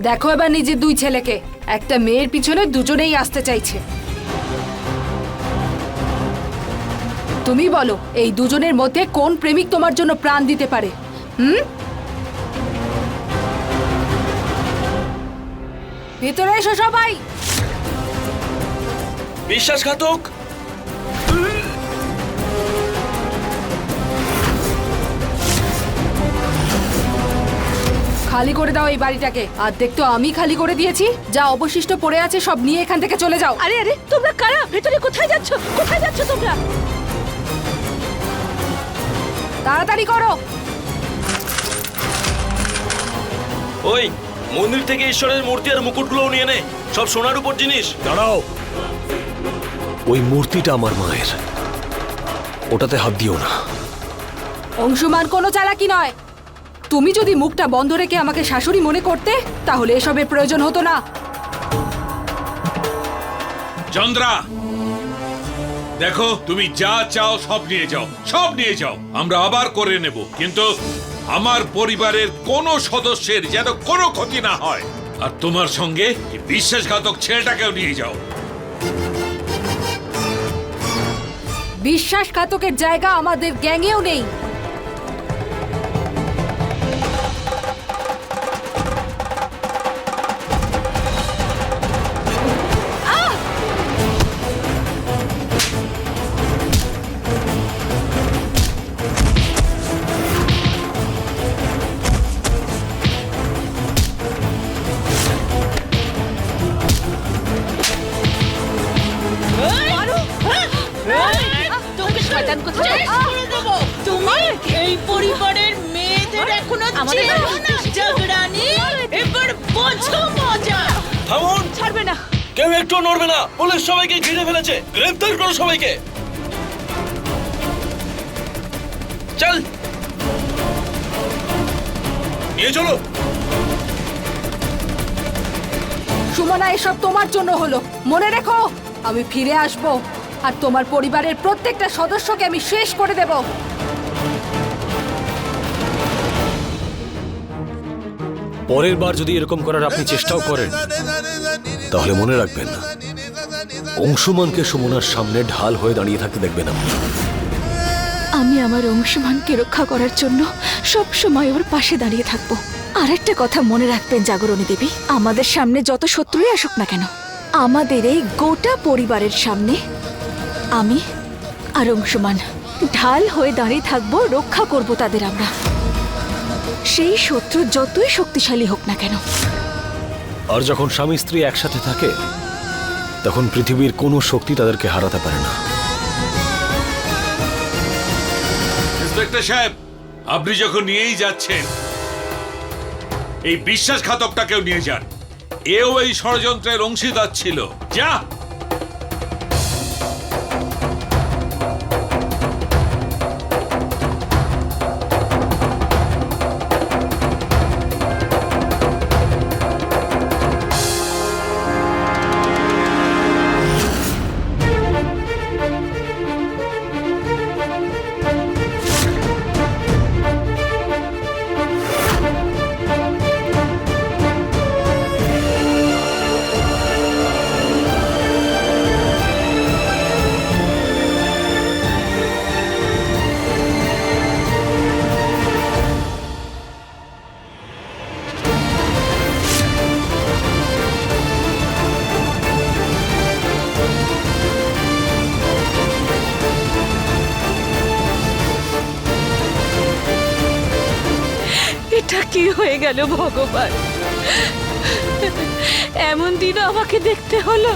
দেখো এবার নিজের দুই ছেলেকে। একটা মেয়ের পিছনে দুজনেই আসতে চাইছে। তুমি বলো, এই দুজনের মধ্যে কোন প্রেমিক তোমার জন্য প্রাণ দিতে পারে? হুম? ভেতরে এসো সবাই! বিশ্বাসঘাতক! খালি করে দাও এই বাড়িটাকে। আর দেখতো আমি খালি করে দিয়েছি। যা অবশিষ্ট পড়ে আছে সব নিয়ে এখান থেকে চলে যাও। আরে আরে তোমরা কারা? ভেতরে কোথায় যাচ্ছ? কোথায় যাচ্ছ তোমরা? তাড়াতাড়ি করো। ওই মন্দির থেকে ঈশ্বরের মূর্তি আর মুকুটগুলোও নিয়ে নে। সব সোনার উপর জিনিস। দাঁড়াও। ওই মূর্তিটা আমার মায়ের। ওটাতে হাত দিও না। অংশুমান কোনো চালাকি নয়। তুমি যদি মুখটা বন্ধ রেখে আমাকে শাশুড়ি মনে করতে তাহলে এসবের প্রয়োজন হতো না। চন্দ্রা! দেখো তুমি যা চাও সব নিয়ে যাও সব নিয়ে যাও। আমরা আবার করে নেব কিন্তু আমার পরিবারের কোনো সদস্যের যেন কোনো ক্ষতি না হয়। আর তোমার সঙ্গে বিশ্বাসঘাতক ছেলেটাকেও নিয়ে যাও। বিশ্বাসঘাতকের জায়গা আমাদের গ্যাংয়েও নেই। পরিবারের মেয়েদের এখনও আমাদের চেনো না। জাগরানি এবার বোঝো মজা। থামুন। ছাড়বে না। কেউ একটু নড়বে না। পুলিশ সবাইকে ঘিরে ফেলেছে। গ্রেফতার করো সবাইকে। চল। নিয়ে চলো। সুমনা এসব তোমার জন্য হলো। মনে রেখো আমি ফিরে আসব। আর তোমার পরিবারের প্রত্যেকটা সদস্যকে আমি শেষ করে দেব। পরের বার যদি এরকম করার আপনি চেষ্টাও করেন, তাহলে মনে রাখবেন না। অংশুমানকে সুমনার সামনে ঢাল হয়ে দাঁড়িয়ে থাকতে দেখবেন আপনি। আমি আমার অংশমানকে রক্ষা করার জন্য সব সময় ওর পাশে দাঁড়িয়ে থাকব। আর একটা কথা মনে রাখবেন, জাগরণী দেবী, আমাদের সামনে যত শত্রুই আসুক না কেন, আমাদের এই গোটা পরিবারের সামনে আমি আর অংশমান ঢাল হয়ে দাঁড়িয়ে থাকব, রক্ষা করব তাদের আমরা। সেই শত্রু যতই শক্তিশালী হোক না কেন। আর যখন স্বামী স্ত্রী একসাথে থাকে তখন পৃথিবীর কোনো শক্তি তাদেরকে হারাতে পারে না। ইন্সপেক্টর সাহেব আপনি যখন নিয়েই যাচ্ছেন এই বিশ্বাসঘাতকটাকেও নিয়ে যান। এও এই ষড়যন্ত্রের অংশীদার ছিল। যা! কি হয়ে গেল ভগবান? এমন দিন আমাকে দেখতে হলো।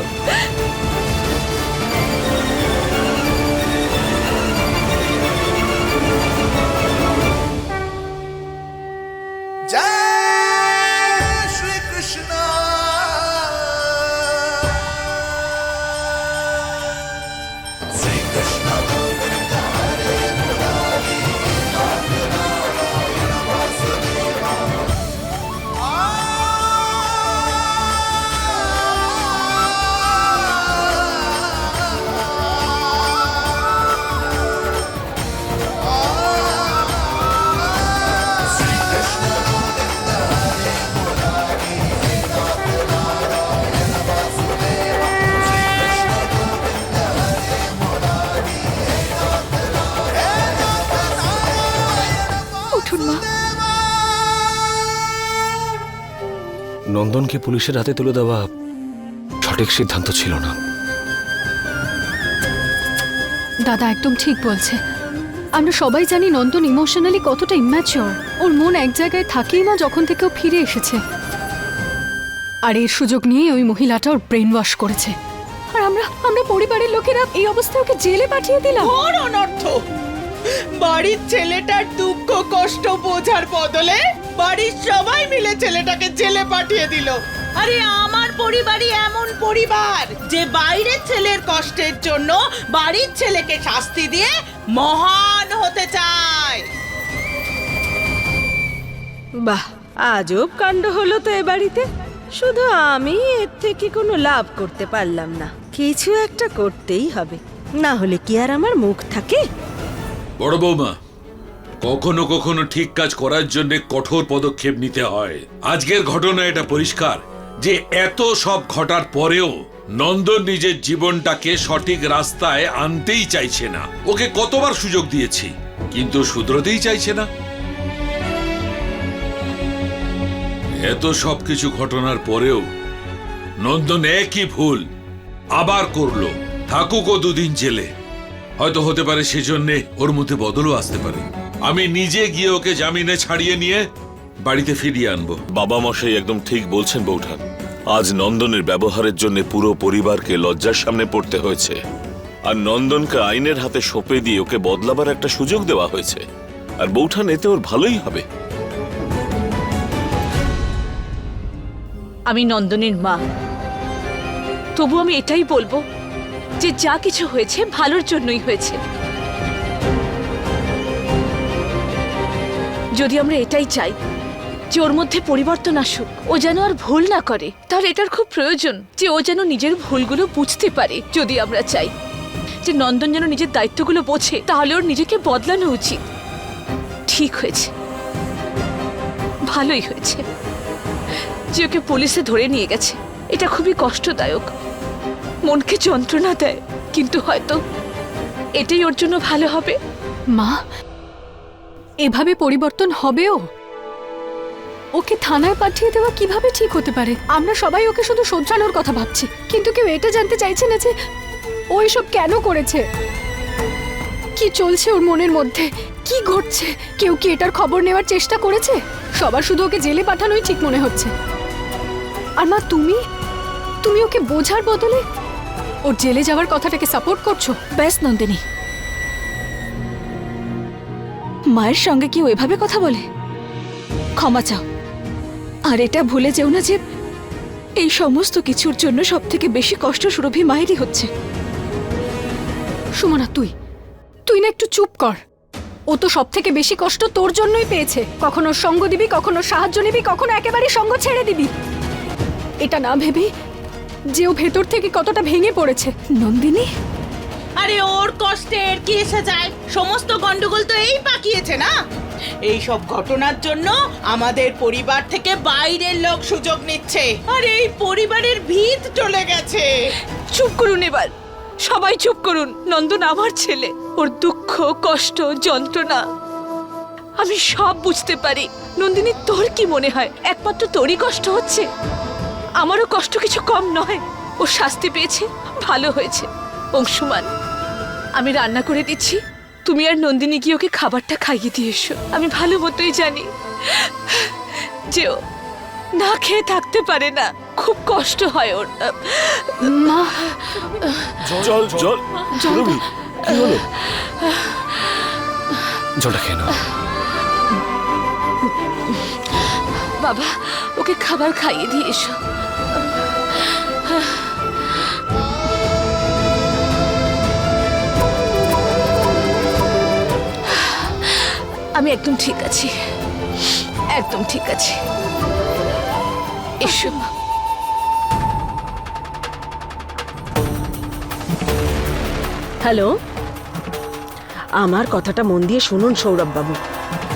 নন্দনকে পুলিশের হাতে তুলে দেওয়া সঠিক সিদ্ধান্ত ছিল না। দাদা একদম ঠিক বলছে। আমরা সবাই জানি নন্দন ইমোশনালি কতটা ইম্যাচিওর ওর মন এক জায়গায় থাকেই না যখন থেকে ও ফিরে এসেছে। আর এর সুযোগ নিয়ে ওই মহিলাটা ওর ব্রেন ওয়াশ করেছে। আর আমরা আমরা পরিবারের লোকেরা এই অবস্থায় ওকে জেলে পাঠিয়ে দিলাম। ঘোর অনর্থ বাড়ির ছেলেটার দুঃখ কষ্ট বোঝার বদলে বাড়ির সবাই মিলে ছেলেটাকে জেলে পাঠিয়ে দিল। আরে আমার পরিবারই এমন পরিবার যে বাইরের ছেলের কষ্টের জন্য বাড়ির ছেলেকে শাস্তি দিয়ে মহান হতে চায়। বাহ আজব কাণ্ড হলো তো এ বাড়িতে। শুধু আমি এর থেকে কোনো লাভ করতে পারলাম না। কিছু একটা করতেই হবে। না হলে কি আর আমার মুখ থাকে? বড় বৌমা কখনো কখনো ঠিক কাজ করার জন্য কঠোর পদক্ষেপ নিতে হয়। আজকের ঘটনা এটা পরিষ্কার যে এত সব ঘটার পরেও নন্দন নিজের জীবনটাকে সঠিক রাস্তায় আনতেই চাইছে না। ওকে কতবার সুযোগ দিয়েছি, কিন্তু শুধরতেই চাইছে না। এত সবকিছু ঘটনার পরেও নন্দন একই ভুল আবার করল। থাকুক ও দুদিন জেলে। হয়তো হতে পারে সেজন্য ওর মধ্যে বদলও আসতে পারে। আমি নিজে গিয়ে ওকে জামিনে ছাড়িয়ে নিয়ে বাড়িতে ফিরিয়ে আনব। বাবা মশাই একদম ঠিক বলছেন বৌঠান। আজ নন্দনের ব্যবহারের জন্য পুরো পরিবারকে লজ্জার সামনে পড়তে হয়েছে। আর নন্দনকে আইনের হাতে সঁপে দিয়ে ওকে বদলাবার একটা সুযোগ দেওয়া হয়েছে। আর বৌঠান এতে ওর ভালোই হবে। আমি নন্দনের মা। তবু আমি এটাই বলব যে যা কিছু হয়েছে ভালোর জন্যই হয়েছে। যদি আমরা এটাই চাই যে ওর মধ্যে পরিবর্তন আসুক, ও যেন আর ভুল না করে, তাহলে এটার খুব প্রয়োজন যে ও যেন নিজের ভুলগুলো বুঝতে পারে যদি আমরা চাই। যে নন্দন যেন নিজের দায়িত্বগুলো বোঝে, তাহলে ওর নিজেকে বদলানো উচিত। ঠিক হয়েছে। ভালোই হয়েছে। যে ওকে পুলিশে ধরে নিয়ে গেছে, এটা খুবই কষ্টদায়ক। মনকে যন্ত্রণা দেয়, কিন্তু হয়তো এটাই ওর জন্য ভালো হবে। মা এভাবে পরিবর্তন হবেও? ওকে থানায় পাঠিয়ে দেওয়া কীভাবে ঠিক হতে পারে? আমরা সবাই ওকে শুধু শোধরানোর কথা ভাবছি। কিন্তু কেউ এটা জানতে চাইছে না যে ও এসব কেন করেছে? কি চলছে ওর মনের মধ্যে? কি ঘটছে? কেউ কি এটার খবর নেওয়ার চেষ্টা করেছে? সবার শুধু ওকে জেলে পাঠানোই ঠিক মনে হচ্ছে। আর মা, তুমি? তুমি ওকে বোঝার বদলে ওর জেলে যাওয়ার কথাটাকে সাপোর্ট করছ? ব্যাস, নন্দিনী। মায়ের সঙ্গে কেউ এভাবে কথা বলে? ক্ষমা চাও। আর এটা ভুলে যেও না যে এই সমস্ত কিছুর জন্য সব থেকে বেশি কষ্ট সুরভি মায়েরই হচ্ছে। সুমনা, তুই তুই না একটু চুপ কর। ও তো সব থেকে বেশি কষ্ট তোর জন্যই পেয়েছে। কখনো সঙ্গ দিবি, কখনো সাহায্য নিবি, কখনো একেবারে সঙ্গ ছেড়ে দিবি। এটা না ভেবে যে ও ভেতর থেকে কতটা ভেঙে পড়েছে। নন্দিনী? আরে ওর কষ্টের কি এসে যায়? সমস্ত গন্ডগোল তো এই পাকিয়েছে না? এই সব ঘটনার জন্য আমাদের পরিবার থেকে বাইরের লোক সুযোগ নিচ্ছে। আর এই পরিবারের ভিত চলে গেছে। চুপ করুন এবার। সবাই চুপ করুন। নন্দন আমার ছেলে। ওর দুঃখ, কষ্ট, যন্ত্রণা। আমি সব বুঝতে পারি। নন্দিনী, তোর কি মনে হয়? একমাত্র তোরই কষ্ট হচ্ছে? আমারও কষ্ট কিছু কম নয়। ও শাস্তি পেয়েছে, ভালো হয়েছে অংশুমান আমি রান্না করে দিচ্ছি। তুমি আর নন্দিনী গিয়ে ওকে খাবারটা খাইয়ে দিয়ে এসো। আমি ভালো মতোই জানি যে ও না খেয়ে থাকতে পারে না। খুব কষ্ট হয় ওর। মা জল জল কি হলো? জলটা খেয়ে নাও। বাবা ওকে খাবার খাইয়ে দিয়ে এসো। আমি একদম ঠিক আছি। একদম ঠিক আছি। এসো হ্যালো? আমার কথাটা মন দিয়ে শুনুন সৌরভ বাবু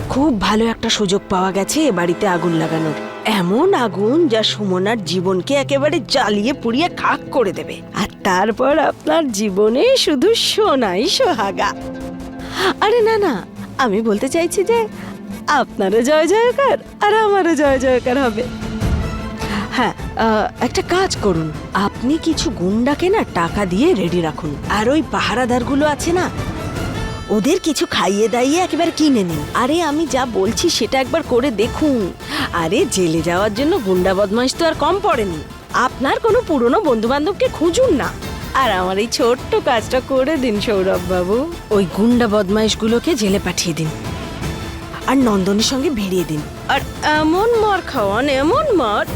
খুব ভালো একটা সুযোগ পাওয়া গেছে এ বাড়িতে আগুন লাগানোর। এমন আগুন যা সুমনার জীবনকে একেবারে জ্বালিয়ে পুড়িয়ে খাক করে দেবে। আর তারপর আপনার জীবনে শুধু সোনাই সোহাগা। আরে না না আমি বলতে চাইছি যে আপনারও জয় জয়কার আর আমারও জয় জয়কার হবে। হ্যাঁ একটা কাজ করুন। আপনি কিছু গুন্ডাকে না টাকা দিয়ে রেডি রাখুন। আর ওই পাহারাদারগুলো আছে না, ওদের কিছু খাইয়ে দাইয়ে একেবারে কিনে নিন। আরে, আমি যা বলছি সেটা একবার করে দেখুন। আরে, জেলে যাওয়ার জন্য গুন্ডা বদমাইশ তো আর কম পড়েনি। আপনার কোনো পুরনো বন্ধু বান্ধবকে খুঁজুন না। আর আমার এই ছোট্ট কাজটা করে দিন সৌরভ বাবু। ওই গুন্ডা বদমাইশগুলোকে জেলে পাঠিয়ে দিন। আর নন্দনের সঙ্গে ভিড়িয়ে দিন। আর এমন মার খাওয়ান এমন মার।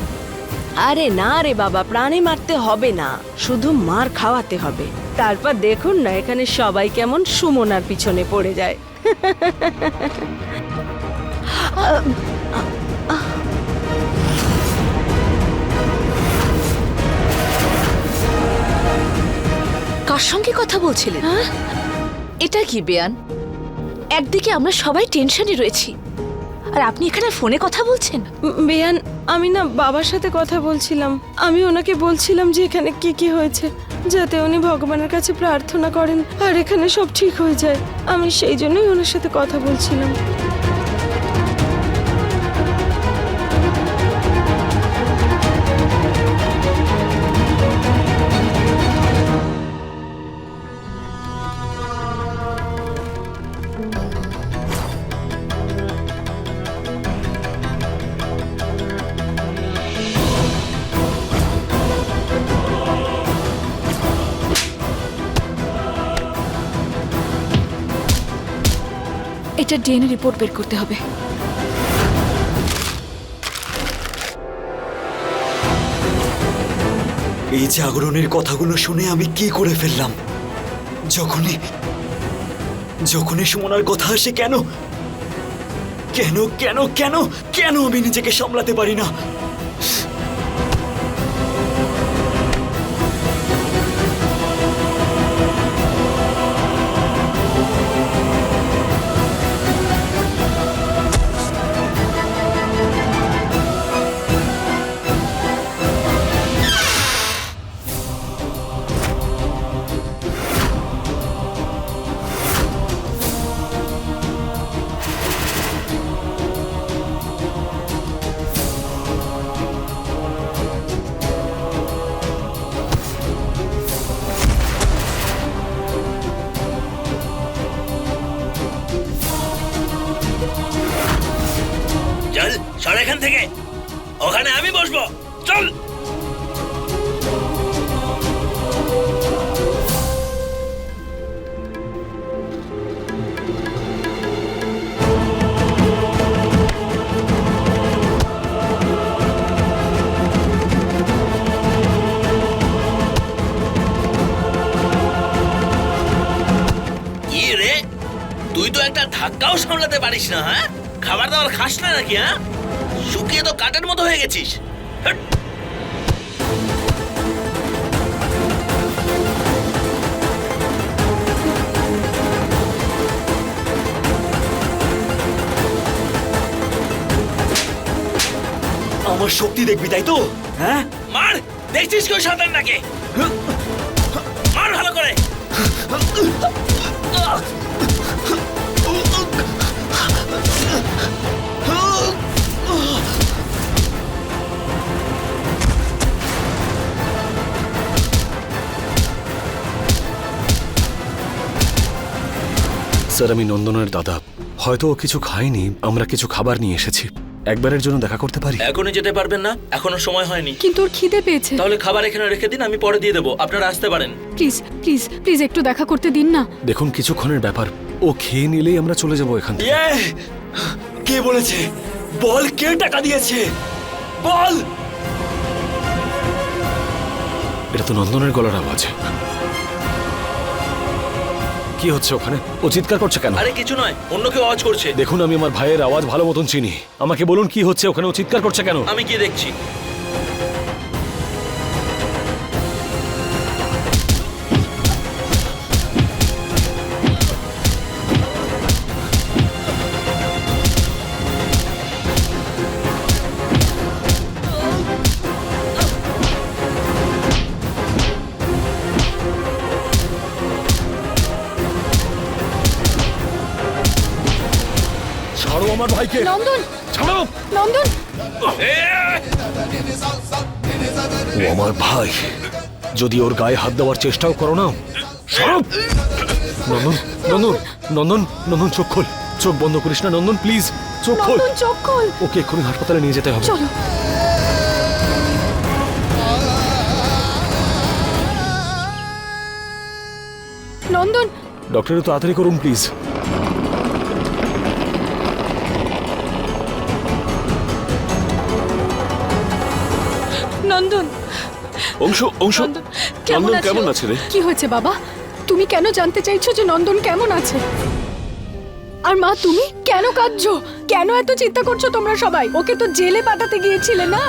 আরে না রে বাবা প্রাণে মারতে হবে না। শুধু মার খাওয়াতে হবে। তারপর দেখুন না এখানে সবাই কেমন সুমনার পিছনে পড়ে যায়। কার সঙ্গে কথা বলছিলেন এটা কি বেয়ান? একদিকে আমরা সবাই টেনশনে রয়েছি। আর আপনি এখানে ফোনে কথা বলছেন? বেয়ান আমি না বাবার সাথে কথা বলছিলাম। আমি ওনাকে বলছিলাম যে এখানে কি কি হয়েছে যাতে উনি ভগবানের কাছে প্রার্থনা করেন আর এখানে সব ঠিক হয়ে যায়। আমি সেই জন্যই ওনার সাথে কথা বলছিলাম। এটা ডিএনএ রিপোর্ট বের করতে হবে। এই জাগরণের কথাগুলো শুনে আমি কি করে ফেললাম? যখনই যখনই সুমনার কথা আসে কেন? কেন কেন কেন কেন আমি নিজেকে সামলাতে পারি না? পারিস না হ্যাঁ? খাবার দাবার খাস না নাকি হ্যাঁ? শুকিয়ে তো কাঠের মতো হয়ে গেছিস। আমার শক্তি দেখবি তাই তো? হ্যাঁ? মার দেখছিস কেউ সাঁতার নাকি? মার ভালো করে। স্যার আমি নন্দনের দাদা। হয়তো ও কিছু খায়নি আমরা কিছু খাবার নিয়ে এসেছি। একবারের জন্য দেখা করতে পারি? এখনই যেতে পারবেন না এখনও সময় হয়নি। কিন্তু ওর খিদে পেয়েছে। তাহলে খাবার এখানে রেখে দিন আমি পরে দিয়ে দেবো আপনারা আসতে পারেন। প্লিজ প্লিজ প্লিজ একটু দেখা করতে দিন না। দেখুন কিছুক্ষণের ব্যাপার। ও খেয়ে নিলেই আমরা চলে যাব এখান থেকে। ইয়ে! কে বলেছে? বল কে টাকা দিয়েছে? বল! এটা তো নন্দনের গলার আওয়াজ। কি হচ্ছে ওখানে? ও চিৎকার করছে কেন? আরে কিছু নয়। অন্য কেউ আওয়াজ করছে। দেখুন আমি আমার ভাইয়ের আওয়াজ ভালো মতন চিনি। আমাকে বলুন কি হচ্ছে? ওখানে ও চিৎকার করছে কেন? আমি কি দেখছি। আমার ভাইকে। নন্দন। ছাড়ো। নন্দন। ও আমার ভাই। যদি ওর গায়ে হাত দেওয়ার চেষ্টাও করো না সরব নন্দন নন্দন নন্দন নন্দন চোখ খোল। চোখ বন্ধ করিস না নন্দন প্লিজ চোখ খোল। চোখ খোল। ওকে এক্ষুনি হাসপাতালে নিয়ে যেতে হবে। চলো। নন্দন। ডক্টর তাড়াতাড়ি করুন প্লিজ অংশ অংশ। নন্দন কেমন আছে? রে? কি হয়েছে বাবা? তুমি কেন জানতে চাইছো যে নন্দন কেমন আছে? আর মা তুমি কেন কাঁদছো? কেন এত চিন্তা করছ তোমরা সবাই? ওকে তো জেলে পাঠাতে গিয়েছিলে না?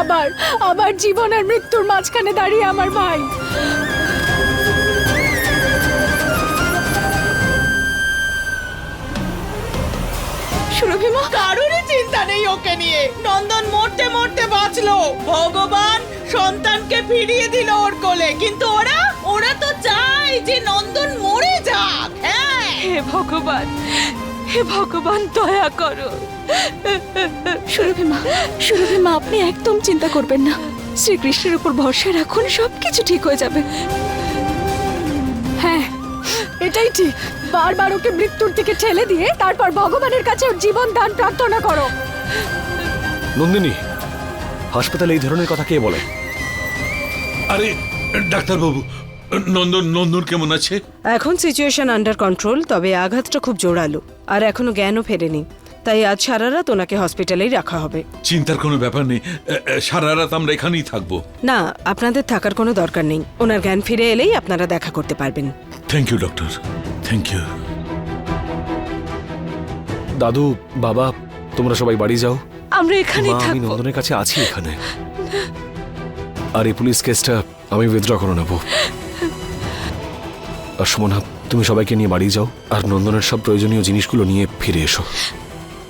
আবার আবার জীবন আর মৃত্যুর মাঝখানে দাঁড়িয়ে আমার ভাই। সুরভিমা কারোরই চিন্তা নেই ওকে নিয়ে। নন্দন মরতে মরতে বাঁচলো। ভগবান সন্তানকে ফিরিয়ে দিল ওর কোলে। কিন্তু ওরা ওরা তো চায় যে নন্দন মরে যাক। হ্যাঁ। হে ভগবান হে ভগবান দয়া করো। সুরভিমা সুরভিমা আপনি একদম চিন্তা করবেন না। শ্রীকৃষ্ণের উপর ভরসা রাখুন সবকিছু ঠিক হয়ে যাবে। হ্যাঁ এটাই ঠিক। বারবার ওকে মৃত্যুর দিকে ঠেলে দিয়ে তারপর ভগবানের কাছে ওর জীবন দান প্রার্থনা করো। নন্দিনী হাসপাতালে এই ধরনের কথা কে বলে? আরে ডাক্তারবাবু নন্দন নন্দন কেমন আছে? এখন সিচুয়েশন আন্ডার কন্ট্রোল তবে আঘাতটা খুব জোরালো আর এখনও জ্ঞানও ফেরেনি। তাই আজ সারা রাত ওনাকে হসপিটালেই রাখা হবে। চিন্তার কোনো ব্যাপার নেই সারা রাত আমরা এখানেই থাকব। না আপনাদের থাকার কোনো দরকার নেই ওনার জ্ঞান ফিরে এলেই আপনারা দেখা করতে পারবেন। Thank you doctor thank you দাদু বাবা তোমরা সবাই বাড়ি যাও। আমরা এখানেই মা আমি থাকব। নন্দনের কাছে আছি এখানে। আর এই পুলিশ কেসটা আমি উইথড্র করে নেব। আর সুমনা তুমি সবাইকে নিয়ে বাড়ি যাও। আর নন্দনের সব প্রয়োজনীয় জিনিসগুলো নিয়ে ফিরে এসো।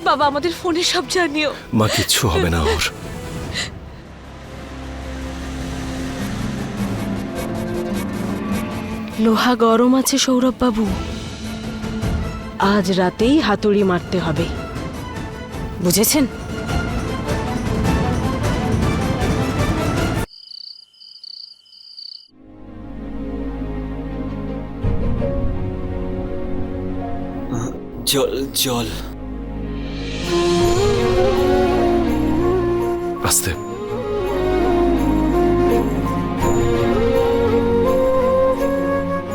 বাবা আমাদের ফোনে সব জানিও। মা কিচ্ছু হবে না ওর। লোহা গরম আছে সৌরভ বাবু আজ রাতেই হাতুড়ি মারতে হবে। বুঝেছেন? জল জল। আস্তে।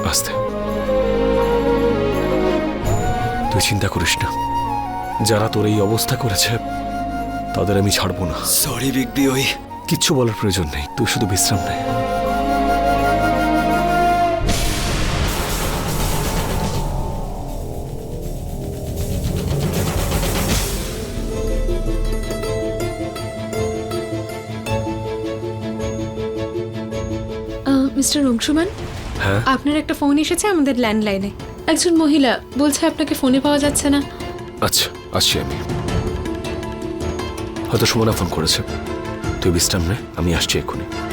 আস্তে। তুই চিন্তা করিস না। যারা তোর এই অবস্থা করেছে তাদের আমি ছাড়বো না। সরি বিগ বি ওই। কিচ্ছু বলার প্রয়োজন নেই। তুই শুধু বিশ্রাম নে। মিস্টার অংশুমান হ্যাঁ? আপনার একটা ফোন এসেছে আমাদের ল্যান্ডলাইনে। একজন মহিলা বলছে আপনাকে ফোনে পাওয়া যাচ্ছে না। আচ্ছা আসছি আমি। হয়তো সুমনা ফোন করেছে। তুই বিশ্রাম নে আমি আসছি এক্ষুনি।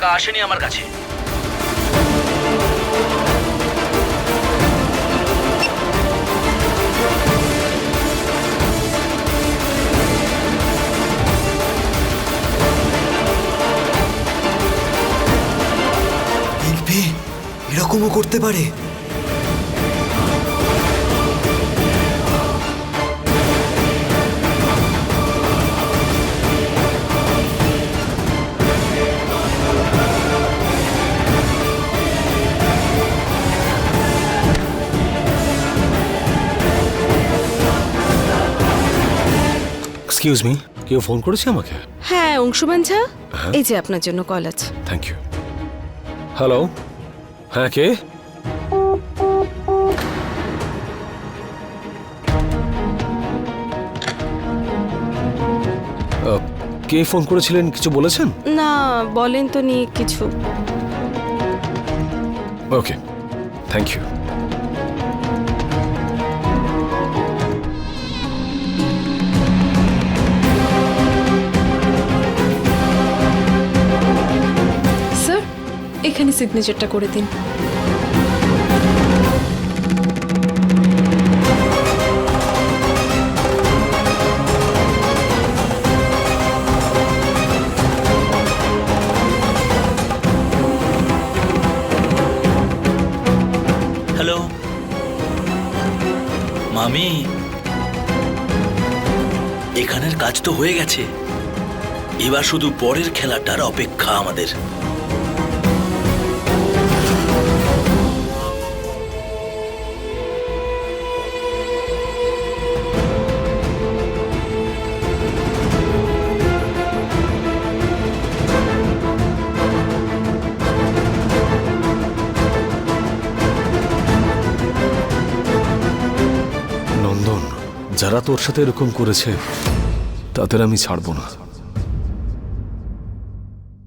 টাকা আসেনি আমার কাছে। এরকমও করতে পারে? এক্সকিউজ মি কেউ ফোন করেছে আমাকে? হ্যাঁ অংশুমান ঝা। হ্যাঁ? এই যে আপনার জন্য কল আছে। থ্যাংক ইউ হ্যালো হ্যাঁ কে? কে ফোন করেছিলেন? কিছু বলেছেন? না বলেন তো নি কিছু। ওকে থ্যাংক ইউ সিগনেচারটা করে দিন। হ্যালো মামি? এখানের কাজ তো হয়ে গেছে। এবার শুধু পরের খেলাটার অপেক্ষা আমাদের। যারা তোর সাথে এরকম করেছে তাদের আমি ছাড়বো না।